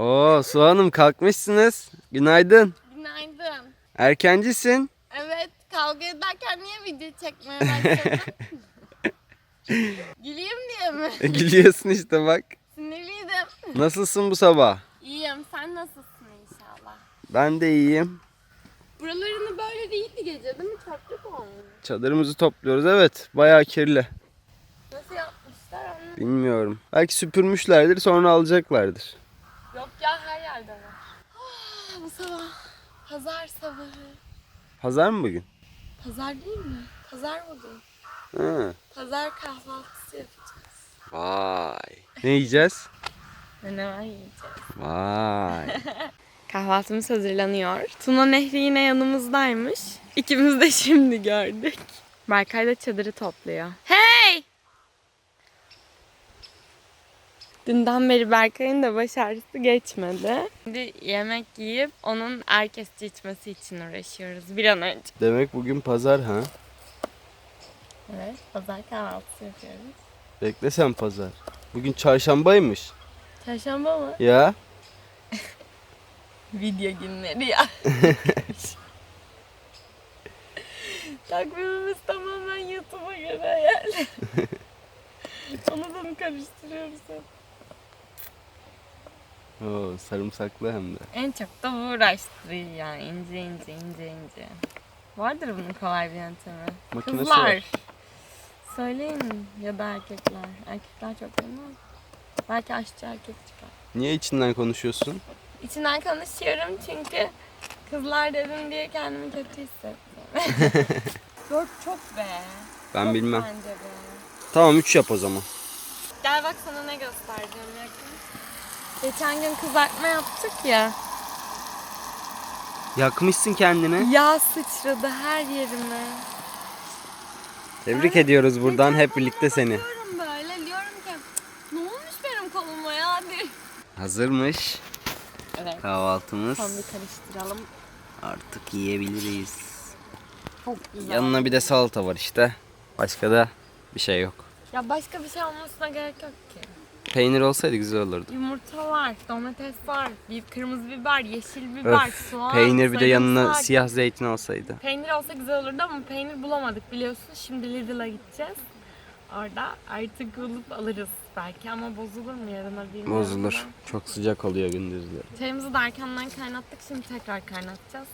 Oo Su Hanım kalkmışsınız. Günaydın. Günaydın. Erkencisin. Evet, kavga ederken niye video çekmeye başladın? Güleyim diye mi? Gülüyorsun işte bak. Sinirliydim. Nasılsın bu sabah? İyiyim, sen nasılsın inşallah? Ben de iyiyim. Buralarını böyle değildi gece değil mi? Çöplük olmuş. Çadırımızı topluyoruz evet. Bayağı kirli. Nasıl yapmışlar onu? Bilmiyorum. Belki süpürmüşlerdir sonra alacaklardır. Yok ya her yerde var. Ah, bu sabah pazar sabahı. Pazar mı bugün? Pazar değil mi? Pazar bugün. Hı. Pazar kahvaltısı yapacağız. Vay. Ne yiyeceğiz? Menemen yiyeceğiz. Vay. Kahvaltımız hazırlanıyor. Tuna Nehri yine yanımızdaymış. İkimiz de şimdi gördük. Berkay da çadırı topluyor. Hey! Dünden beri Berkay'ın da baş ağrısı geçmedi. Şimdi yemek yiyip onun erkesçi içmesi için uğraşıyoruz bir an önce. Demek bugün pazar ha? Evet, pazar kahvaltısı yapıyoruz. Bekle sen pazar. Bugün çarşambaymış. Çarşamba mı? Ya. Video günleri ya. Takvimimiz tamamen YouTube'a göre yani. Onu da mı karıştırıyoruz hep? Oo, sarımsaklı hem de. En çok da bu uğraştırıyor yani ince ince ince ince. Vardır bunun kolay bir yöntemi. Makinesi Kızlar. var. Söyleyin ya da erkekler. Erkekler çok bilmez. Belki aşçı erkek çıkar. Niye içinden konuşuyorsun? İçinden konuşuyorum çünkü kızlar dedim diye kendimi kötü hissettim. Dört çok be. Ben Çok bilmem. Bence be. Tamam 3 yap o zaman. Gel bak sana ne göstereceğim yakın. Geçen gün kızartma yaptık ya. Yakmışsın kendini. Yağ sıçradı her yerime. Tebrik ediyoruz buradan hep birlikte seni. Diyorum böyle diyorum ki ne olmuş benim koluma ya diye. Hazırmış Evet. kahvaltımız. Son bir karıştıralım. Artık yiyebiliriz. Çok güzel. Yanına bir de salata var işte. Başka da bir şey yok. Ya başka bir şey olmasına gerek yok ki. Peynir olsaydı güzel olurdu. Yumurta var, domates var, bir kırmızı biber, yeşil biber, Öf, soğan, peynir bir de yanına sarımsak. siyah zeytin olsaydı. Peynir olsa güzel olurdu ama peynir bulamadık biliyorsun. Şimdi Lidl'a gideceğiz. Orada artık bulup alırız belki ama bozulur mu yarına bilmiyorum. Bozulur. Çok sıcak oluyor gündüzleri. Çayımızı da erkenden kaynattık. Şimdi tekrar kaynatacağız.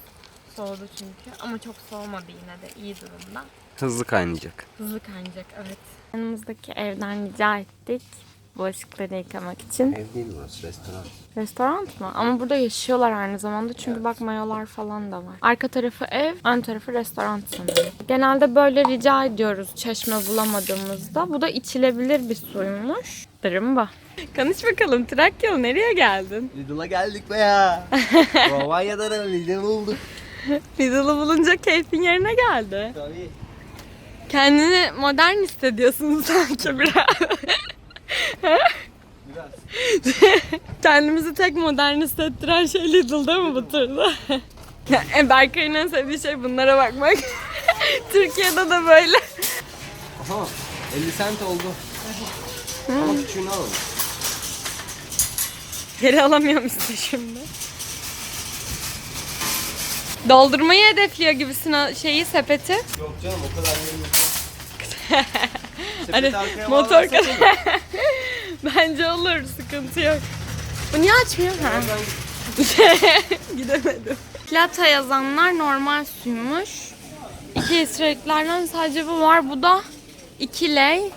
Soğudu çünkü ama çok soğumadı yine de iyi durumda. Hızlı kaynayacak. Hızlı kaynayacak evet. Yanımızdaki evden rica ettik. Bulaşıkları yıkamak için. Ev değil burası restoran. Restoran mı? Ama burada yaşıyorlar aynı zamanda çünkü bak mayolar falan da var. Arka tarafı ev, ön tarafı restoran sanırım. Genelde böyle rica ediyoruz çeşme bulamadığımızda. Bu da içilebilir bir suymuş. Dırımba. Konuş bakalım Trakyalı nereye geldin? Lidl'a geldik be ya. Romanya'da da Lidl bulduk. Lidl'ı bulunca keyfin yerine geldi. Tabii. Kendini modern hissediyorsun sanki biraz. Biraz. Kendimizi tek modern hissettiren şey Lidl değil mi bu turda? Ya, e, Berkay'ın en sevdiği şey bunlara bakmak. Türkiye'de de böyle. Aha 50 cent oldu. Ama küçüğünü alalım. Geri alamıyorum işte şimdi. Doldurmayı hedefliyor gibisin o şeyi sepeti. Yok canım o kadar yerim yok. Hani motor kadar. Bence olur sıkıntı yok. Bu niye açmıyor? Ha. Gidemedim. Plata yazanlar normal suymuş. İki litreliklerden sadece bu var. Bu da 2 lei.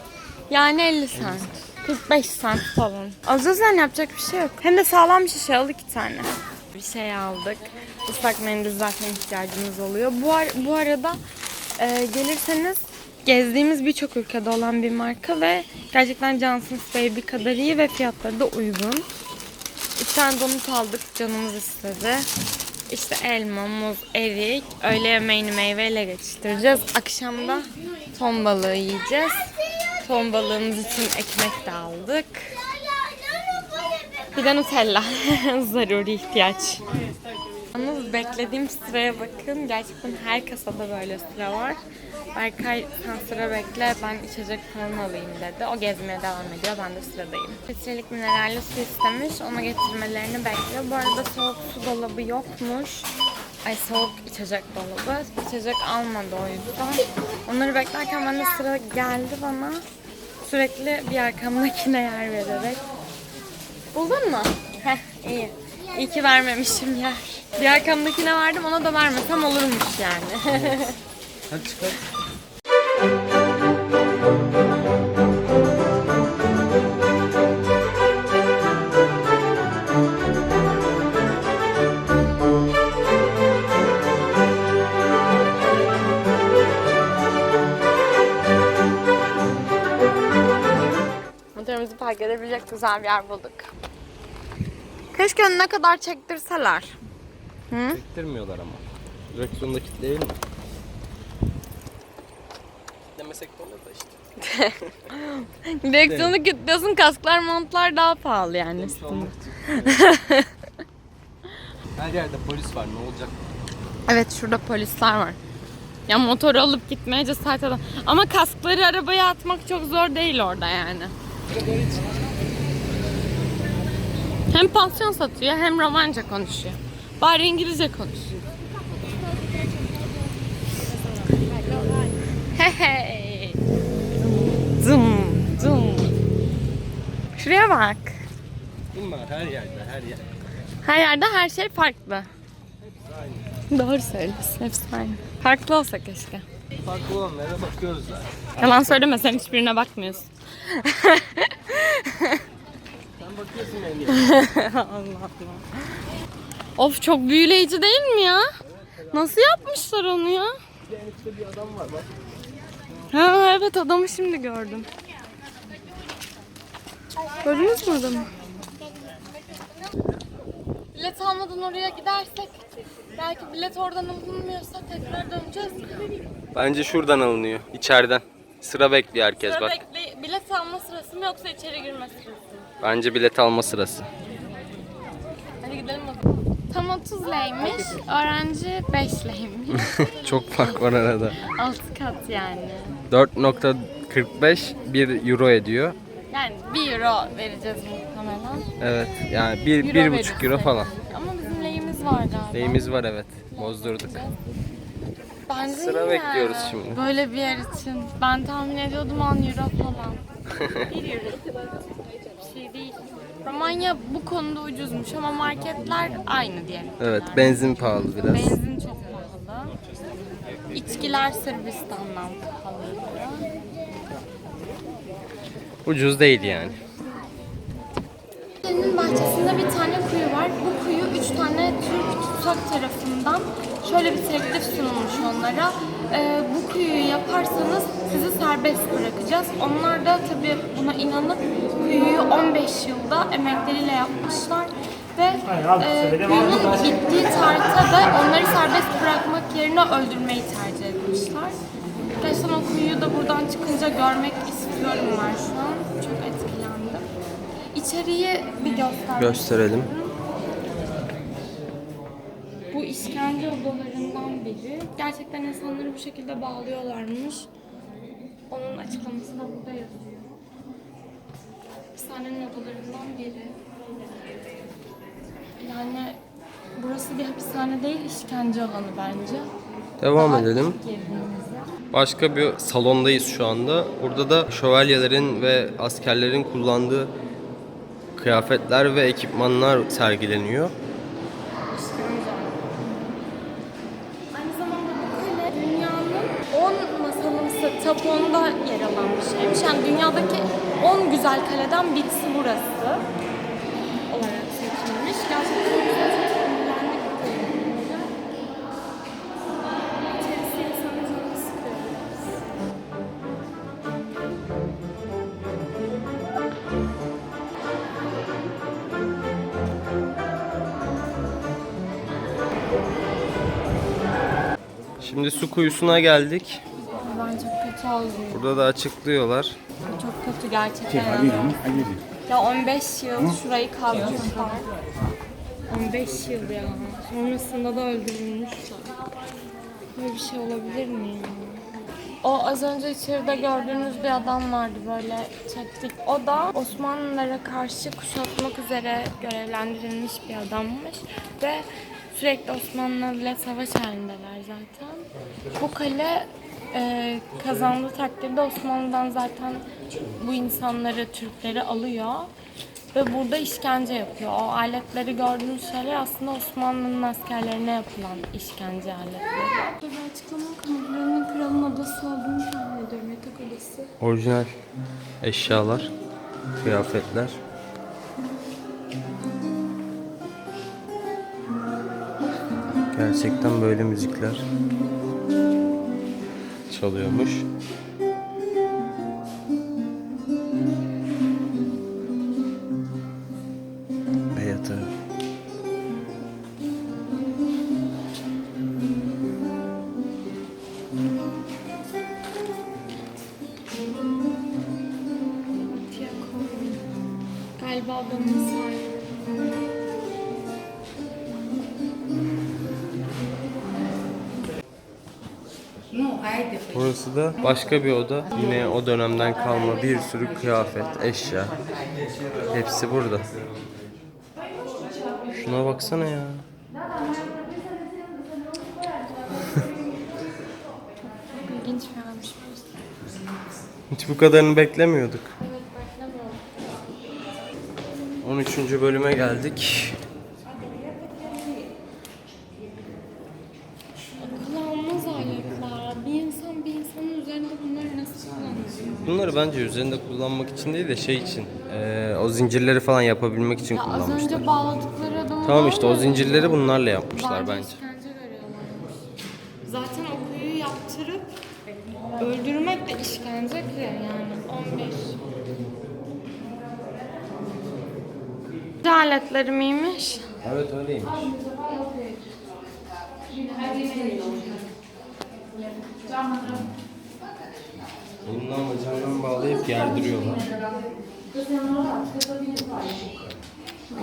Yani 50 cent. 45 cent falan. Alacağız yani yapacak bir şey yok. Hem de sağlam bir şişe aldık iki tane. Bir şey aldık. Islak mendil zaten ihtiyacımız oluyor. Bu, ar- bu arada e, gelirseniz gezdiğimiz birçok ülkede olan bir marka ve gerçekten Johnson's Baby kadar iyi ve fiyatları da uygun. İki tane donut aldık canımız istedi. İşte elma, muz, erik. Öğle yemeğini meyveyle geçiştireceğiz. Akşamda ton balığı yiyeceğiz. Ton balığımız için ekmek de aldık. Bir de Nutella. Zaruri ihtiyaç. Yalnız beklediğim sıraya bakın. Gerçekten her kasada böyle sıra var. Berkay sen sıra bekle ben içecek falan alayım dedi. O gezmeye devam ediyor. Ben de sıradayım. Litrelik mineralli su istemiş. Ona getirmelerini bekliyor. Bu arada soğuk su dolabı yokmuş. Ay soğuk içecek dolabı. İçecek almadı o yüzden. Onları beklerken ben de sıra geldi bana. Sürekli bir arkamdakine yer vererek. Buldun mu? Heh iyi. İyi ki vermemişim yer. Bir arkamdakine verdim ona da vermesem olurmuş yani. Hadi çıkar. Motorumuzu park edebilecek güzel bir yer bulduk. Keşke önüne kadar çektirseler. Hı? Çektirmiyorlar ama. Direksiyonu da kilitleyelim mi? Kitlemesek de olur da işte. Direksiyonu kilitliyorsun kasklar montlar daha pahalı yani. Her yerde polis var ne olacak? Evet şurada polisler var. Ya motoru alıp gitmeye cesaret edem. Ama kaskları arabaya atmak çok zor değil orada yani. Hem pansiyon satıyor hem romanca konuşuyor. Bari İngilizce konuşuyor. Hey hey. Zum zum. Şuraya bak. Bunlar her yerde her yer. Her yerde her şey farklı. Doğru söylüyorsun. Hepsi aynı. Farklı olsa keşke. Farklı olanlara bakıyoruz zaten. Yalan söyleme sen hiçbirine bakmıyorsun. Sen bakıyorsun en iyi. Allah Allah. Of çok büyüleyici değil mi ya? Nasıl yapmışlar onu ya? Üstte bir adam var bak. Ha evet adamı şimdi gördüm. Gördünüz mü adamı? Bilet almadan oraya gidersek belki bilet oradan alınmıyorsa tekrar döneceğiz. Bence şuradan alınıyor. içeriden. Sıra bekliyor herkes Sıra bak. bekle, bilet alma sırası mı yoksa içeri girme sırası mı? Bence bilet alma sırası. Hadi gidelim o zaman. Tam 30 leymiş, öğrenci 5 leymiş. Çok fark var arada. 6 kat yani. 4.45 1 euro ediyor. Yani 1 euro vereceğiz muhtemelen. Evet yani 1 Euro 1,5 euro verirsek. falan. Ama bizim lehimiz var galiba. Neyimiz var evet. Bozdurduk. Bence Sıra iyi bekliyoruz yani. şimdi. Böyle bir yer için. Ben tahmin ediyordum 10 euro falan. 1 euro. Bir şey değil. Romanya bu konuda ucuzmuş ama marketler aynı diyelim. Evet benzin pahalı biraz. Benzin çok pahalı. İçkiler Sırbistan'dan pahalı. Ucuz değil yani. Senin bahçesinde bir tane kuyu var. Bu Tutsak tarafından şöyle bir teklif sunulmuş onlara. Ee, bu kuyuyu yaparsanız sizi serbest bırakacağız. Onlar da tabii buna inanıp kuyuyu 15 yılda emekleriyle yapmışlar. Ve e, kuyunun bittiği tarihte de onları serbest bırakmak yerine öldürmeyi tercih etmişler. Gerçekten o kuyuyu da buradan çıkınca görmek istiyorum ben şu an. Çok etkilendim. İçeriği bir göster. Gösterelim. İşkence odalarından biri. Gerçekten insanları bu şekilde bağlıyorlarmış. Onun açıklaması da burada yazıyor. Hapishanenin odalarından biri. Yani burası bir hapishane değil, işkence alanı bence. Devam Daha edelim. Başka bir salondayız şu anda. Burada da şövalyelerin ve askerlerin kullandığı kıyafetler ve ekipmanlar sergileniyor. Güzel kaleden birisi burası olarak seçilmiş. Gerçekten güzel, çok canını sıkıyor. Şimdi su kuyusuna geldik. Ben çok kötü oldum. Burada da açıklıyorlar. Çok kötü gerçekten. Ya 15 yıl şurayı kazmışlar. 15 yıl ya. Sonrasında da öldürülmüşler. Böyle bir şey olabilir mi ya? O az önce içeride gördüğünüz bir adam vardı böyle çektik. O da Osmanlılara karşı kuşatmak üzere görevlendirilmiş bir adammış. Ve sürekli Osmanlı ile savaş halindeler zaten. Bu kale e, kazandığı takdirde Osmanlı'dan zaten bu insanları, Türkleri alıyor. Ve burada işkence yapıyor. O aletleri gördüğünüz şeyler aslında Osmanlı'nın askerlerine yapılan işkence aletleri. Burada açıklama. Buranın kralın odası olduğunu tahmin ediyorum. Yatak odası. Orijinal eşyalar, kıyafetler. Gerçekten böyle müzikler çalıyormuş. Tiyako. Galiba adamın Burası da başka bir oda. Yine o dönemden kalma bir sürü kıyafet, eşya. Hepsi burada. Şuna baksana ya. İlginç bir yermiş burası. Hiç bu kadarını beklemiyorduk. Evet beklemiyordum. 13. bölüme geldik. Kullanılmaz aletler. Bir insan bir insanın üzerinde bunları nasıl Bunları bence üzerinde kullanmak için değil de şey için. eee, o zincirleri falan yapabilmek için Ya az kullanmışlar. önce bağladıkları adamı Tamam işte o ya, zincirleri bunlarla yapmışlar bence. işkence veriyorlarmış. Zaten o kuyuyu yaptırıp öldürmek de işkence ki yani 15. aletleri miymiş? Evet öyleymiş. Bundan bacağından bağlayıp gerdiriyorlar.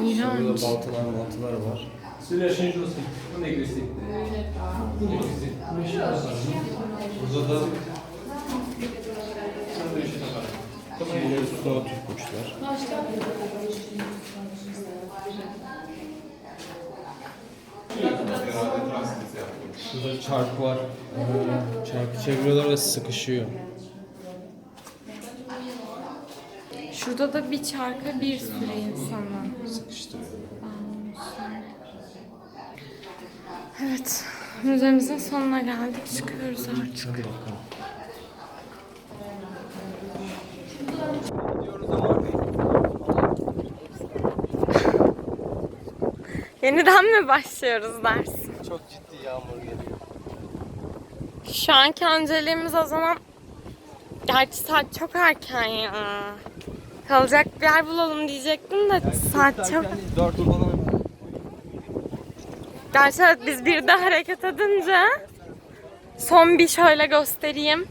İğrenç. Burada baltalar baltalar var. Celui-là, change aussi. On est glissé. On est glissé. Burada da Bunları üstüne oturtmuşlar. Şurada çark var. Çarkı çeviriyorlar ve sıkışıyor. Şurada da bir çarka bir sürü insana. Sıkıştırıyor. Evet. Müzemizin sonuna geldik. Çıkıyoruz artık. Hadi bakalım. Yeniden mi başlıyoruz ders? Çok ciddi yağmur geliyor. Şu anki önceliğimiz o zaman... Gerçi saat çok erken ya. Kalacak bir yer bulalım diyecektim de saat çok... Dört falan. Gerçi evet, biz bir de hareket edince son bir şöyle göstereyim.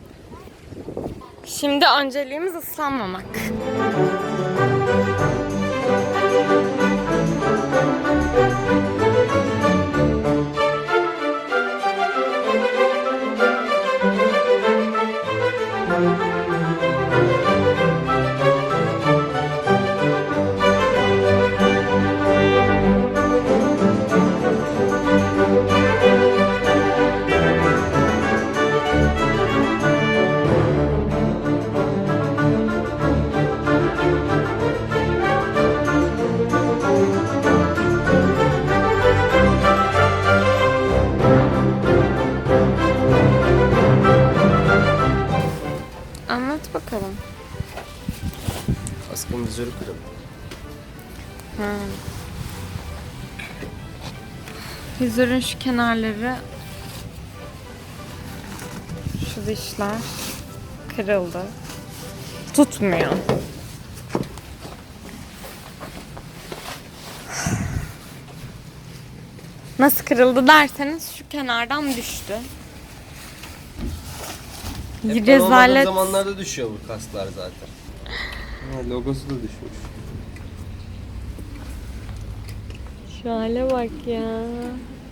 Şimdi önceliğimiz ıslanmamak. Vizörün şu kenarları şu dişler kırıldı. Tutmuyor. Nasıl kırıldı derseniz şu kenardan düştü. Hep Rezalet. zamanlarda düşüyor bu kasklar zaten. Ha, logosu da düşmüş. Şu hale bak ya.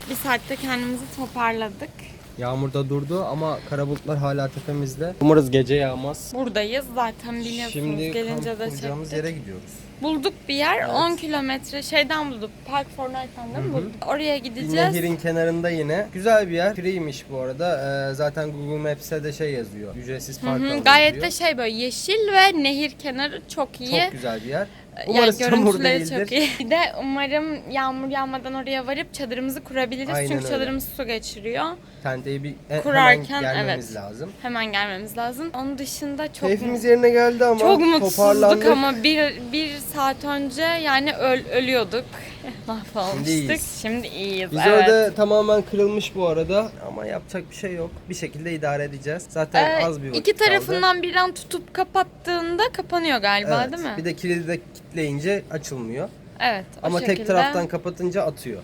Bir saatte kendimizi toparladık. Yağmur da durdu ama kara bulutlar hala tepemizde. Umarız gece yağmaz. Buradayız zaten biliyorsunuz Şimdi gelince de kuracağımız çektik. yere gidiyoruz. Bulduk bir yer Evet. 10 kilometre şeyden bulduk. Park Fortnite'dan değil mi bulduk? Oraya gideceğiz. nehirin kenarında yine. Güzel bir yer. Free'ymiş bu arada. Ee, zaten Google Maps'te de şey yazıyor. Ücretsiz park hı, alanı Gayet diyor. de şey böyle yeşil ve nehir kenarı çok iyi. Çok güzel bir yer. Yani Umarız çamur görüntüleri değildir. çok iyi. Bir de umarım yağmur yağmadan oraya varıp çadırımızı kurabiliriz. Aynen Çünkü öyle. çadırımız su geçiriyor. Tenteyi bir e, Kurarken, hemen gelmemiz evet. lazım. Hemen gelmemiz lazım. Onun dışında çok Keyfimiz yerine geldi ama çok mutsuzluk ama bir, bir saat önce yani öl, ölüyorduk. Mahvolmuştuk. iyiyiz. Şimdi iyiyiz. Biz evet. orada tamamen kırılmış bu arada ama yapacak bir şey yok. Bir şekilde idare edeceğiz. Zaten Ee, az bir vakit İki kaldı. tarafından birden tutup kapattığında kapanıyor galiba Evet. değil mi? Bir de kilidi de kilitleyince açılmıyor. evet. Ama şekilde, tek taraftan kapatınca atıyor.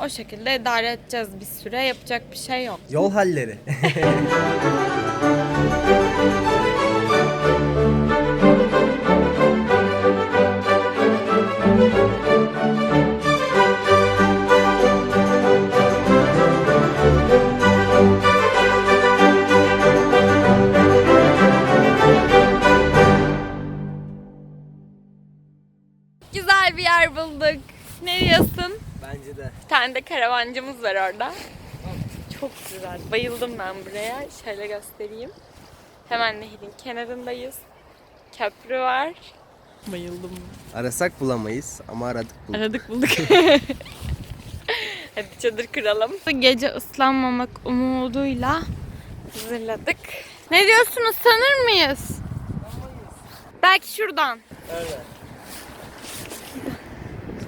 o şekilde idare edeceğiz bir süre. Yapacak bir şey yok. Yol halleri. Güzel bir yer bulduk. Ne diyorsun? Bence de. Bir tane de karavancımız var orada. Çok güzel. Bayıldım ben buraya. Şöyle göstereyim. Hemen nehrin kenarındayız. Köprü var. Bayıldım. Arasak bulamayız ama aradık bulduk. Aradık bulduk. Hadi çadır kuralım. Gece ıslanmamak umuduyla hazırladık. Ne diyorsun ıslanır mıyız? Belki şuradan.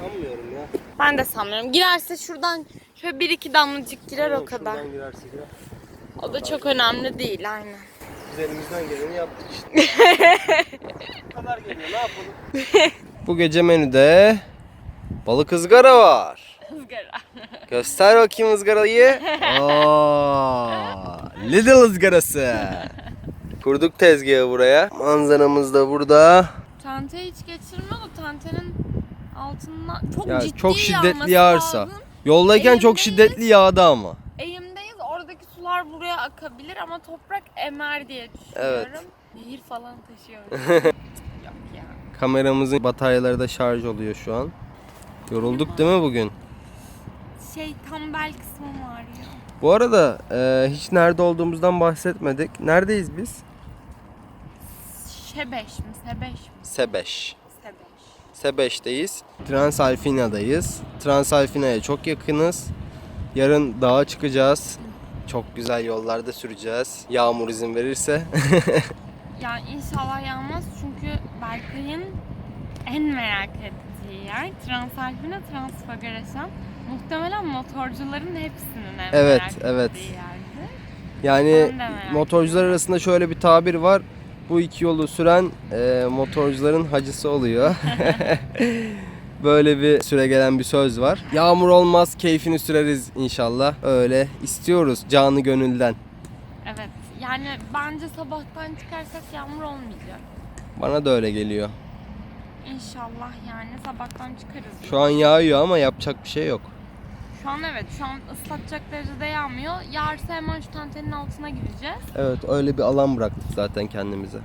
Sanmıyorum ya. Ben de sanmıyorum. Girerse şuradan şöyle bir iki damlacık girer o kadar. Şuradan girerse girer. O da çok önemli değil aynen. Biz elimizden geleni yaptık işte. Bu kadar geliyor ne yapalım? Bu gece menüde balık ızgara var. Izgara. Göster bakayım ızgarayı. Oo, Lidl ızgarası. Kurduk tezgahı buraya. Manzaramız da burada. Tenteyi hiç geçirme o tentenin altından çok Ya ciddi çok şiddetli yağması yağarsa. lazım. Yoldayken çok Elimdeyiz. şiddetli yağdı ama. Eğimdeyiz oradaki sular buraya akabilir ama toprak emer diye düşünüyorum. Evet. Nehir falan taşıyor. Yok ya. Kameramızın bataryaları da şarj oluyor şu an. Yorulduk değil mi bugün? Şey tam bel kısmım ağrıyor. Bu arada e, hiç nerede olduğumuzdan bahsetmedik. Neredeyiz biz? Şebeş mi? Sebeş mi? Sebeş. Sebeş. Sebeş'teyiz. Transalfina'dayız. Transalfina'ya çok yakınız. Yarın dağa çıkacağız. Çok güzel yollarda süreceğiz. Yağmur izin verirse. Yani inşallah yağmaz çünkü Berkay'ın en merak ettiği yer Transalpina Transfagarasan. Muhtemelen motorcuların hepsinin en Evet, merak evet. ettiği yerdi. Yani motorcular arasında şöyle bir tabir var. Bu iki yolu süren e, motorcuların hacısı oluyor. Böyle bir süre gelen bir söz var. Yağmur olmaz, keyfini süreriz inşallah. Öyle istiyoruz canı gönülden. Evet. Yani bence sabahtan çıkarsak yağmur olmayacak. Bana da öyle geliyor. İnşallah yani sabahtan çıkarız. Şu an yağıyor ama yapacak bir şey yok. Şu an evet şu an ıslatacak derecede yağmıyor. Yağarsa hemen şu tentenin altına gireceğiz. Evet öyle bir alan bıraktık zaten kendimize.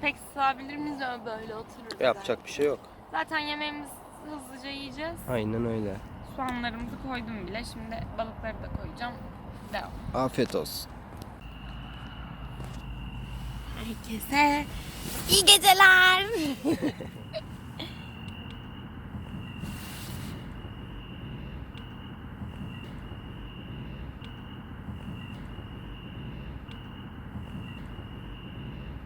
Pek sığabilir miyiz öyle böyle otururuz. Yapacak bir şey yok. Zaten yemeğimizi hızlıca yiyeceğiz. Aynen öyle. Soğanlarımızı koydum bile. Şimdi balıkları da koyacağım. Devam. Afiyet olsun. Herkese iyi geceler.